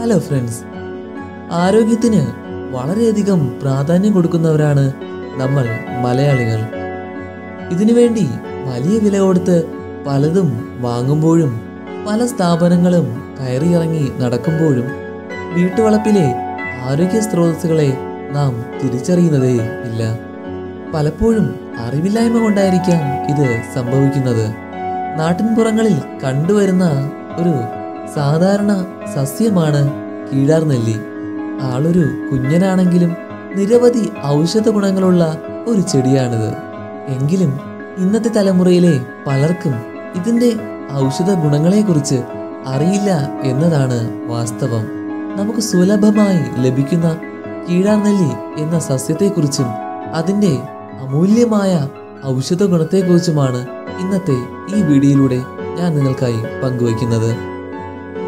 Hello friends ആരോഗ്യത്തിന് വളരെയധികം പ്രാധാന്യം കൊടുക്കുന്നവരാണ് നമ്മൾ മലയാളികൾ. ഇതിനുവേണ്ടി വലിയ വില കൊടുത്ത് പലതും വാങ്ങുമ്പോഴും പല സ്ഥാപനങ്ങളും കയറിയിറങ്ങി നടക്കുമ്പോഴും വീട്ടുവളപ്പിലെ ആരോഗ്യ സ്രോതസ്സുകളെ നാം തിരിച്ചറിയുന്നതേ ഇല്ല. പലപ്പോഴും അറിവില്ലായ്മ കൊണ്ടായിരിക്കാം ഇത് സംഭവിക്കുന്നത്. നാട്ടിൻപുറങ്ങളിൽ കണ്ടുവരുന്ന ഒരു സാധാരണ സസ്യമാണ് കീഴാർനെല്ലി ആളൊരു കുഞ്ഞനാണെങ്കിലും നിരവധി ഔഷധ ഗുണങ്ങളുള്ള ഒരു ചെടിയാണിത്. എങ്കിലും ഇന്നത്തെ തലമുറയിലെ പലർക്കും ഇതിന്റെ ഔഷധ ഗുണങ്ങളെക്കുറിച്ച് അറിയില്ല എന്നതാണ് വാസ്തവം. നമുക്ക് സുലഭമായി ലഭിക്കുന്ന കീഴാർനെല്ലി എന്ന സസ്യത്തെക്കുറിച്ചും അതിന്റെ അമൂല്യമായ ഔഷധ ഗുണത്തെക്കുറിച്ചുമാണ് ഇന്നത്തെ ഈ വീഡിയോയിലൂടെ ഞാൻ നിങ്ങൾക്കായി പങ്കുവയ്ക്കുന്നത്.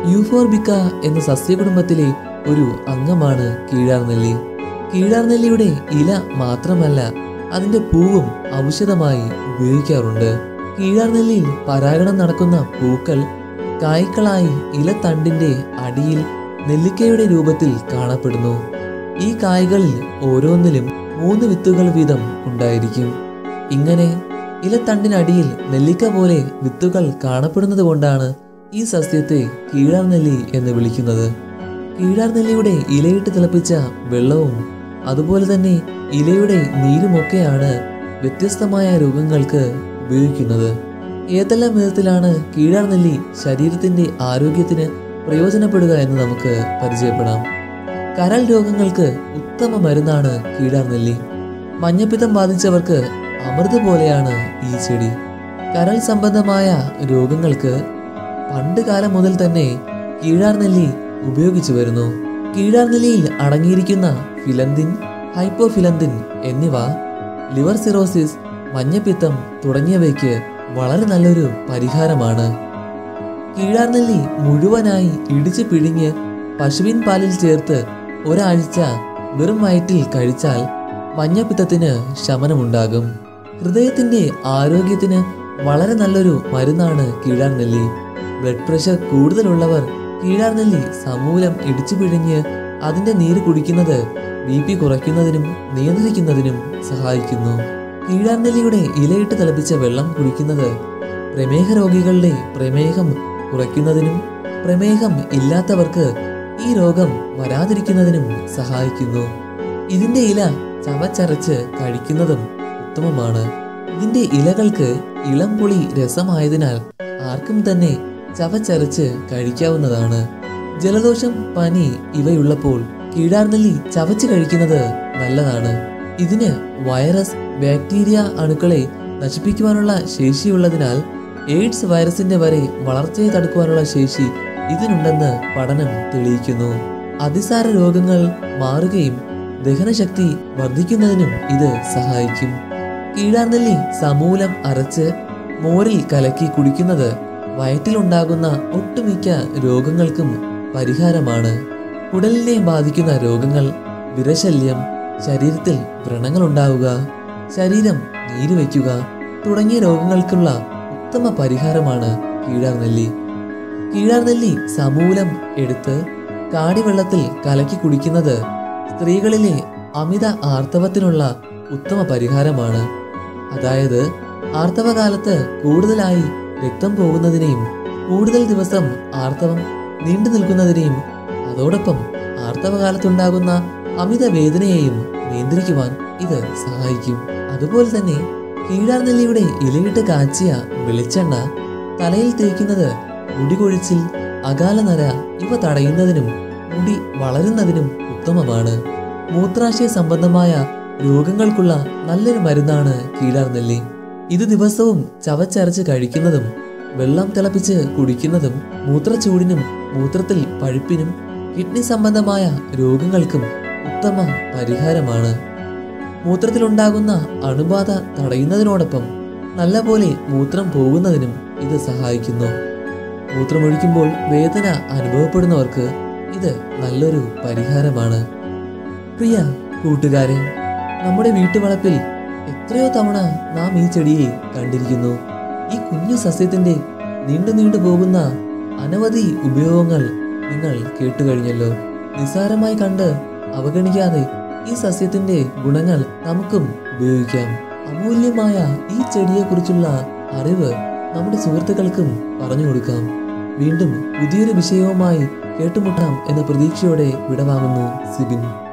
യൂഫോർബിക്ക എന്ന സസ്യകുടുംബത്തിലെ ഒരു അംഗമാണ് കീഴാർനെല്ലി. കീഴാർനെല്ലിയുടെ ഇല മാത്രമല്ല അതിന്റെ പൂവും ഔഷധമായി ഉപയോഗിക്കാറുണ്ട്. കീഴാർനെല്ലിയിൽ പരാഗണം നടക്കുന്ന പൂക്കൾ കായ്ക്കളായി ഇലത്തണ്ടിന്റെ അടിയിൽ നെല്ലിക്കയുടെ രൂപത്തിൽ കാണപ്പെടുന്നു. ഈ കായ്കളിൽ ഓരോന്നിലും മൂന്ന് വിത്തുകൾ വീതം ഉണ്ടായിരിക്കും. ഇങ്ങനെ ഇലത്തണ്ടിനടിയിൽ നെല്ലിക്ക പോലെ വിത്തുകൾ കാണപ്പെടുന്നത് കൊണ്ടാണ് ഈ സസ്യത്തെ കീഴാർനെല്ലി എന്ന് വിളിക്കുന്നത്. കീഴാർനെല്ലിയുടെ ഇലയിട്ട് തിളപ്പിച്ച വെള്ളവും അതുപോലെ തന്നെ ഇലയുടെ നീരുമൊക്കെയാണ് വ്യത്യസ്തമായ രോഗങ്ങൾക്ക് ഉപയോഗിക്കുന്നത്. ഏതെല്ലാം വിധത്തിലാണ് കീഴാർനെല്ലി ശരീരത്തിന്റെ ആരോഗ്യത്തിന് പ്രയോജനപ്പെടുക എന്ന് നമുക്ക് പരിചയപ്പെടാം. കരൾ രോഗങ്ങൾക്ക് ഉത്തമ മരുന്നാണ് കീഴാർനെല്ലി. മഞ്ഞപ്പിത്തം ബാധിച്ചവർക്ക് അമൃത് പോലെയാണ് ഈ ചെടി. കരൾ സംബന്ധമായ രോഗങ്ങൾക്ക് പണ്ട് കാലം മുതൽ തന്നെ കീഴാർനെല്ലി ഉപയോഗിച്ചു വരുന്നു. കീഴാർനെല്ലിയിൽ അടങ്ങിയിരിക്കുന്ന ഫിലന്തിൻ ഹൈപ്പോഫിലന്തിൻ എന്നിവ ലിവർ സിറോസിസ് മഞ്ഞപ്പിത്തം തുടങ്ങിയവയ്ക്ക് വളരെ നല്ലൊരു പരിഹാരമാണ്. കീഴാർനെല്ലി മുഴുവനായി ഇടിച്ചു പിഴിഞ്ഞ് പശുവിൻ പാലിൽ ചേർത്ത് ഒരാഴ്ച വെറും വയറ്റിൽ കഴിച്ചാൽ മഞ്ഞപ്പിത്തത്തിന് ശമനമുണ്ടാകും. ഹൃദയത്തിന്റെ ആരോഗ്യത്തിന് വളരെ നല്ലൊരു മരുന്നാണ് കീഴാർനെല്ലി. ബ്ലഡ് പ്രഷർ കൂടുതലുള്ളവർ കീഴാർനെല്ലി സമൂലം ഇടിച്ചു പിഴിഞ്ഞ് അതിന്റെ നീര് കുടിക്കുന്നത് ബി പി കുറയ്ക്കുന്നതിനും നിയന്ത്രിക്കുന്നതിനും സഹായിക്കുന്നു. കീഴാർനെല്ലിയുടെ ഇലയിട്ട് തിളപ്പിച്ച വെള്ളം കുടിക്കുന്നത് പ്രമേഹ രോഗികളുടെ പ്രമേഹം കുറയ്ക്കുന്നതിനും പ്രമേഹം ഇല്ലാത്തവർക്ക് ഈ രോഗം വരാതിരിക്കുന്നതിനും സഹായിക്കുന്നു. ഇതിന്റെ ഇല ചവച്ചരച്ച് കഴിക്കുന്നതും ഉത്തമമാണ്. ഇതിന്റെ ഇലകൾക്ക് ഇളം പുളി രസമായതിനാൽ ആർക്കും തന്നെ ചവച്ചരച്ച് കഴിക്കാവുന്നതാണ്. ജലദോഷം പനി ഇവയുള്ളപ്പോൾ കീടാർനെല്ലി ചവച്ച് കഴിക്കുന്നത് നല്ലതാണ്. ഇതിന് വൈറസ് ബാക്ടീരിയ അണുക്കളെ നശിപ്പിക്കുവാനുള്ള ശേഷിയുള്ളതിനാൽ എയ്ഡ്സ് വൈറസിന്റെ വരെ വളർച്ചയെ തടുക്കുവാനുള്ള ശേഷി ഇതിനുണ്ടെന്ന് പഠനം തെളിയിക്കുന്നു. അതിസാര രോഗങ്ങൾ മാറുകയും ദഹനശക്തി വർദ്ധിക്കുന്നതിനും ഇത് സഹായിക്കും. കീഴാർനെല്ലി സമൂലം അരച്ച് മോരിൽ കലക്കി കുടിക്കുന്നത് വയറ്റിലുണ്ടാകുന്ന ഒട്ടുമിക്ക രോഗങ്ങൾക്കും പരിഹാരമാണ്. കുടലിനെ ബാധിക്കുന്ന രോഗങ്ങൾ വിരശല്യം ശരീരത്തിൽ വ്രണങ്ങൾ ഉണ്ടാവുക ശരീരം നീരുവയ്ക്കുക തുടങ്ങിയ രോഗങ്ങൾക്കുള്ള ഉത്തമ പരിഹാരമാണ് കീഴാർനെല്ലി. കീഴാർനെല്ലി സമൂലം എടുത്ത് കാടിവെള്ളത്തിൽ കലക്കി കുടിക്കുന്നത് സ്ത്രീകളിലെ അമിത ആർത്തവത്തിനുള്ള ഉത്തമ പരിഹാരമാണ്. അതായത് ആർത്തവകാലത്ത് കൂടുതലായി രക്തം പോകുന്നതിനെയും കൂടുതൽ ദിവസം ആർത്തവം നീണ്ടു നിൽക്കുന്നതിനെയും അതോടൊപ്പം ആർത്തവകാലത്തുണ്ടാകുന്ന അമിത വേദനയെയും നിയന്ത്രിക്കുവാൻ ഇത് സഹായിക്കും. അതുപോലെ തന്നെ കീഴാർനെല്ലിയുടെ ഇലയിട്ട് കാച്ചിയ വെളിച്ചെണ്ണ തലയിൽ തേക്കുന്നത് മുടി കൊഴിച്ചിൽ അകാലനര ഇവ തടയുന്നതിനും മുടി വളരുന്നതിനും ഉത്തമമാണ്. മൂത്രാശയ സംബന്ധമായ രോഗങ്ങൾക്കുള്ള നല്ലൊരു മരുന്നാണ് കീഴാർനെല്ലി. ഇത് ദിവസവും ചവച്ചരച്ച് കഴിക്കുന്നതും വെള്ളം തിളപ്പിച്ച് കുടിക്കുന്നതും മൂത്രച്ചൂടിനും മൂത്രത്തിൽ പഴുപ്പിനും കിഡ്നി സംബന്ധമായ രോഗങ്ങൾക്കും ഉത്തമ പരിഹാരമാണ്. മൂത്രത്തിലുണ്ടാകുന്ന അണുബാധ തടയുന്നതിനോടൊപ്പം നല്ലപോലെ മൂത്രം പോകുന്നതിനും ഇത് സഹായിക്കുന്നു. മൂത്രമൊഴിക്കുമ്പോൾ വേദന അനുഭവപ്പെടുന്നവർക്ക് ഇത് നല്ലൊരു പരിഹാരമാണ്. പ്രിയ കൂട്ടുകാരെ നമ്മുടെ വീട്ടുവളപ്പിൽ എത്രയോ തവണ നാം ഈ ചെടിയെ കണ്ടിരിക്കുന്നു. ഈ കുഞ്ഞു സസ്യത്തിന്റെ നീണ്ടു നീണ്ടു പോകുന്ന അനവധി ഉപയോഗങ്ങൾ നിങ്ങൾ കേട്ടു കഴിഞ്ഞല്ലോ നിസ്സാരമായി കണ്ട് അവഗണിക്കാതെ ഈ സസ്യത്തിന്റെ ഗുണങ്ങൾ നമുക്കും ഉപയോഗിക്കാം. അമൂല്യമായ ഈ ചെടിയെക്കുറിച്ചുള്ള അറിവ് നമ്മുടെ സുഹൃത്തുക്കൾക്കും പറഞ്ഞു കൊടുക്കാം. വീണ്ടും പുതിയൊരു വിഷയവുമായി കേട്ടുമുട്ടാം എന്ന പ്രതീക്ഷയോടെ വിടവാങ്ങുന്നു സിബിൻ.